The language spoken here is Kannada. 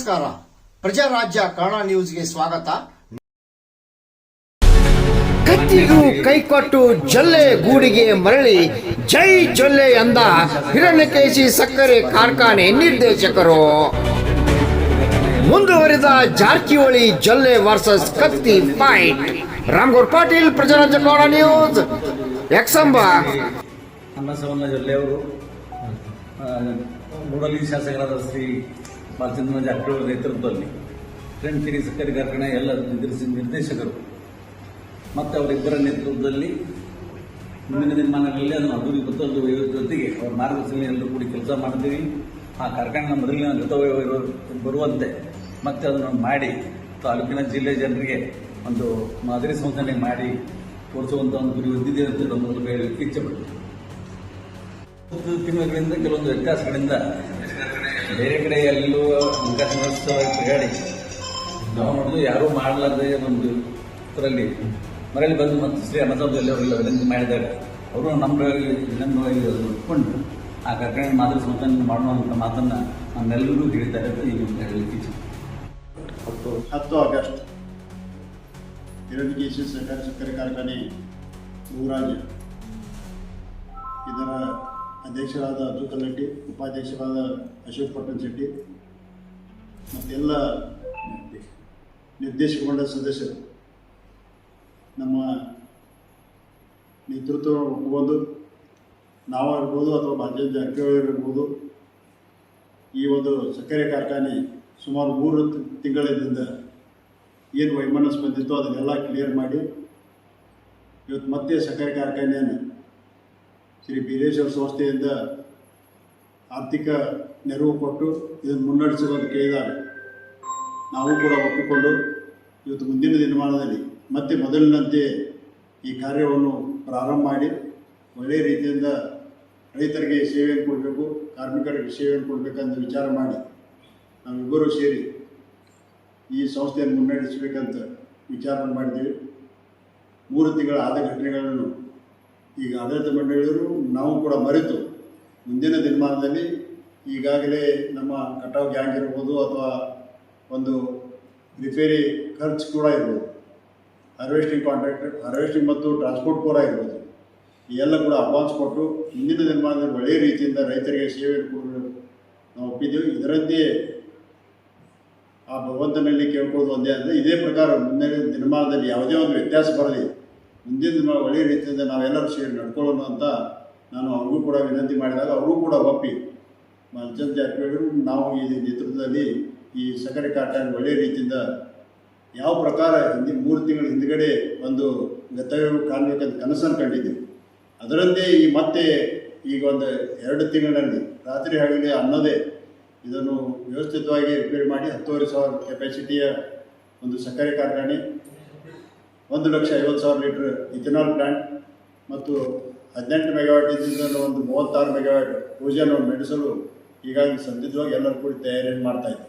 ನಮಸ್ಕಾರ. ಪ್ರಜಾರಾಜ್ಯ ಕನ್ನಡ ನ್ಯೂಸ್ಗೆ ಸ್ವಾಗತ. ಕತ್ತಿಗೂ ಕೈಕೊಟ್ಟು ಜೊಲ್ಲೆ ಗೂಡಿಗೆ ಮರಳಿ ಜೈ ಜೊಲ್ಲೆ ಎಂದ ಹಿರಣ್ಯಕೇಶಿ ಸಕ್ಕರೆ ಕಾರ್ಖಾನೆ ನಿರ್ದೇಶಕರು. ಮುಂದುವರಿದ ಜಾರಕಿಹೊಳಿ ಜೊಲ್ಲೆ ವರ್ಸಸ್ ಕತ್ತಿ ಪಾಯಿಂಟ್ ರಾಮ್ಗೌರ್ ಪಾಟೀಲ್ ಪ್ರಜಾರಾಜ್ಯ ಕನ್ನಡ ನ್ಯೂಸ್. ಎಕ್ಸಂಬ. ಅನ್ನಸವನ್ನ ಜೊಲ್ಲೆಯವರು ಮೂಡಲಿ ಶಾಸಕರಾದ ಶ್ರೀ ಬಾಲಚಂದ್ರ ಜಾರಕಿಹೊಳಿ ನೇತೃತ್ವದಲ್ಲಿ ಕಿರಣ್ ಸಕ್ಕರೆ ಕಾರ್ಖಾನೆ ಎಲ್ಲ ನಿರ್ದೇಶ- ನಿರ್ದೇಶಕರು. ಮತ್ತು ಅವರಿಬ್ಬರ ನೇತೃತ್ವದಲ್ಲಿ ಮುಂದಿನ ದಿನಮಾನಗಳಲ್ಲಿ ಅದನ್ನು ಅಭಿವೃದ್ಧಿ ಪತ್ತೊಂದು ಜೊತೆಗೆ ಅವರ ಮಾರ್ಗದರ್ಶನ ಎಲ್ಲರೂ ಕೂಡಿ ಕೆಲಸ ಮಾಡ್ತೀವಿ ಆ ಕಾರ್ಖಾನೆ ಮೊದಲಿನ ಗತವೇ ಬರುವಂತೆ ಮತ್ತೆ ಅದನ್ನು ಮಾಡಿ ತಾಲೂಕಿನ ಜಿಲ್ಲೆ ಜನರಿಗೆ ಒಂದು ಮಾದರಿ ಸಂಸ್ಥೆ ಮಾಡಿ ತೋರಿಸುವಂಥ ಒಂದು ಗುರಿ ಹೊಂದಿದೆ ಅಂತ ನಮ್ಮ ಮೂಲಕ ಹೇಳಲಿಕ್ಕೆ ಇಚ್ಛೆಪಡ್ತೀನಿ ಒಂದು ತಿಂಗಳಿಂದ ಕೆಲವೊಂದು ವ್ಯತ್ಯಾಸಗಳಿಂದ ಬೇರೆ ಕಡೆ ಎಲ್ಲೂ ತಿರುಗಾಡಿ ನಾವು ನೋಡಿದ್ರು ಯಾರೂ ಮಾಡಲಾರ್ದೆ ಒಂದು ಇದರಲ್ಲಿ. ಮರಳಿ ಬಂದು ಮತ್ತು ಶ್ರೀ ಅನ್ನದಾಬದಲ್ಲಿ ಅವರೆಲ್ಲ ವಿನಂತಿ ಮಾಡಿದಾಗ ಅವರು ನಮ್ಮ ಅದನ್ನು ಒಪ್ಕೊಂಡು ಆ ಕಾರ್ಖಾನೆ ಮಾತ್ರ ಸಂತಾನ ಮಾಡುವಂಥ ಮಾತನ್ನು ನಮ್ಮೆಲ್ಲರೂ ಹೇಳಿದ್ದಾರೆ ಅಂತ ಈಗ ಹೇಳಲಿಕ್ಕೆ ಇಚ್ಛೆ. ಹತ್ತು ಆಗಸ್ಟ್. ಹಿರಣ್ಯಕೇಶಿ ಸಹಕಾರ ಸಕ್ಕರೆ ಕಾರ್ಖಾನೆ ಊರಾಗಿ ಇದರ ಅಧ್ಯಕ್ಷರಾದ ಅಬ್ದುಲ್ ರೆಡ್ಡಿ, ಉಪಾಧ್ಯಕ್ಷರಾದ ಅಶೋಕ್ ಪಟ್ಟಣ್ ಶೆಟ್ಟಿ ಮತ್ತೆಲ್ಲ ನಿರ್ದೇಶಕ ಮಂಡಳ ಸದಸ್ಯರು ನಮ್ಮ ನೇತೃತ್ವ ಒಪ್ಕೊಂಡು ನಾವು ಇರ್ಬೋದು ಅಥವಾ ಭಾರತೀಯ ಜಾರಕಿಹೊಳಿ ಇರ್ಬೋದು. ಈ ಒಂದು ಸಕ್ಕರೆ ಕಾರ್ಖಾನೆ ಸುಮಾರು ಮೂರು ತಿಂಗಳಿಂದ ಏನು ವೈಮನಸ್ ಬಂದಿತ್ತು ಅದನ್ನೆಲ್ಲ ಕ್ಲಿಯರ್ ಮಾಡಿ ಇವತ್ತು ಮತ್ತೆ ಸಕ್ಕರೆ ಕಾರ್ಖಾನೆಯನ್ನು ಶ್ರೀ ಬೀರೇಶ್ವರ ಸಂಸ್ಥೆಯಿಂದ ಆರ್ಥಿಕ ನೆರವು ಕೊಟ್ಟು ಇದನ್ನು ಮುನ್ನಡೆಸುವಂತ ಕೇಳಿದಾಗ ನಾವು ಕೂಡ ಒಪ್ಪಿಕೊಂಡು ಇವತ್ತು ಮುಂದಿನ ದಿನಮಾನದಲ್ಲಿ ಮತ್ತೆ ಮೊದಲಿನಂತೆ ಈ ಕಾರ್ಯವನ್ನು ಪ್ರಾರಂಭ ಮಾಡಿ ಒಳ್ಳೆಯ ರೀತಿಯಿಂದ ರೈತರಿಗೆ ಸೇವೆಯನ್ನು ಕೊಡಬೇಕು, ಕಾರ್ಮಿಕರಿಗೆ ಸೇವೆಯನ್ನು ಕೊಡಬೇಕಂತ ವಿಚಾರ ಮಾಡಿ ನಾವಿಬ್ಬರೂ ಸೇರಿ ಈ ಸಂಸ್ಥೆಯನ್ನು ಮುನ್ನಡೆಸಬೇಕಂತ ವಿಚಾರ ಮಾಡಿದ್ದೀವಿ. ಮೂರು ತಿಂಗಳ ಆದ ಘಟನೆಗಳನ್ನು ಈಗ ಆಡಳಿತ ಮಂಡಳಿಯವರು ನಾವು ಕೂಡ ಮರೆತು ಮುಂದಿನ ದಿನಮಾನದಲ್ಲಿ ಈಗಾಗಲೇ ನಮ್ಮ ಕಟಾವ್ ಗ್ಯಾಂಗ್ ಇರ್ಬೋದು ಅಥವಾ ಒಂದು ರಿಪೇರಿ ಖರ್ಚು ಕೂಡ ಇರ್ಬೋದು. ಹಾರ್ವೆಸ್ಟಿಂಗ್ ಕಾಂಟ್ರಾಕ್ಟರ್ ಹಾರ್ವೆಸ್ಟಿಂಗ್ ಮತ್ತು ಟ್ರಾನ್ಸ್ಪೋರ್ಟ್ ಕೂಡ ಇರ್ಬೋದು. ಎಲ್ಲ ಕೂಡ ಅಡ್ವಾನ್ಸ್ ಕೊಟ್ಟು ಮುಂದಿನ ದಿನಮಾನದಲ್ಲಿ ಒಳ್ಳೆಯ ರೀತಿಯಿಂದ ರೈತರಿಗೆ ಸೇವೆ ಕೊಡಲು ನಾವು ಒಪ್ಪಿದ್ದೇವೆ. ಇದರಂತೆಯೇ ಆ ಭಗವಂತನಲ್ಲಿ ಕೇಳ್ಕೊಳ್ಳೋದು ಒಂದೇ ಅಂದರೆ ಇದೇ ಪ್ರಕಾರ ಮುಂದಿನ ದಿನಮಾನದಲ್ಲಿ ಯಾವುದೇ ಒಂದು ವ್ಯತ್ಯಾಸ ಬರಲಿ ಮುಂದಿನ ದಿನ ಒಳ್ಳೆಯ ರೀತಿಯಿಂದ ನಾವೆಲ್ಲರೂ ಸೇರಿ ನಡ್ಕೊಳ್ಳೋಣ ಅಂತ ನಾನು ಅವ್ರಿಗೂ ಕೂಡ ವಿನಂತಿ ಮಾಡಿದಾಗ ಅವರು ಕೂಡ ಒಪ್ಪಿ. ಮಲ್ಚಂದ್ ಜಾರಕಿಹೊಳಿ, ನಾವು ಈ ನೇತೃತ್ವದಲ್ಲಿ ಈ ಸಕ್ಕರೆ ಕಾರ್ಖಾನೆ ಒಳ್ಳೆಯ ರೀತಿಯಿಂದ ಯಾವ ಪ್ರಕಾರ ಹಿಂದಿನ ಮೂರು ತಿಂಗಳ ಹಿಂದ್ಗಡೆ ಒಂದು ಗತವ್ಯ ಕಾಣಬೇಕಂತ ಕನಸನ್ನು ಕಂಡಿದ್ದೆ. ಅದರಂತೆ ಈ ಮತ್ತೆ ಈಗ ಒಂದು ಎರಡು ತಿಂಗಳಲ್ಲಿ, ರಾತ್ರಿ ಹಗಲಿ ಅನ್ನೋದೇ ಇದನ್ನು ವ್ಯವಸ್ಥಿತವಾಗಿ ರಿಪೇರಿ ಮಾಡಿ ಹತ್ತುವರೆ ಸಾವಿರ ಕೆಪಾಸಿಟಿಯ ಒಂದು ಸಕ್ಕರೆ ಕಾರ್ಖಾನೆ ಒಂದು ಲಕ್ಷ ಐವತ್ತು ಸಾವಿರ ಲೀಟ್ರ್ ಇಥೆನಾಲ್ ಪ್ಲ್ಯಾಂಟ್ ಮತ್ತು ಹದಿನೆಂಟು ಮೆಗಾವಾಟ್ ಇದ್ದಿದ್ದನ್ನು ಒಂದು ಮೂವತ್ತಾರು ಮೆಗಾವಾಟ್ ಪೂಜೆಯನ್ನು ನಡೆಸಲು ಈಗಾಗಲೇ ಸಂದಿಗ್ಧವಾಗಿ ಎಲ್ಲರೂ ಕೂಡ ತಯಾರಿಯನ್ನು ಮಾಡ್ತಾ ಇದ್ದಾರೆ.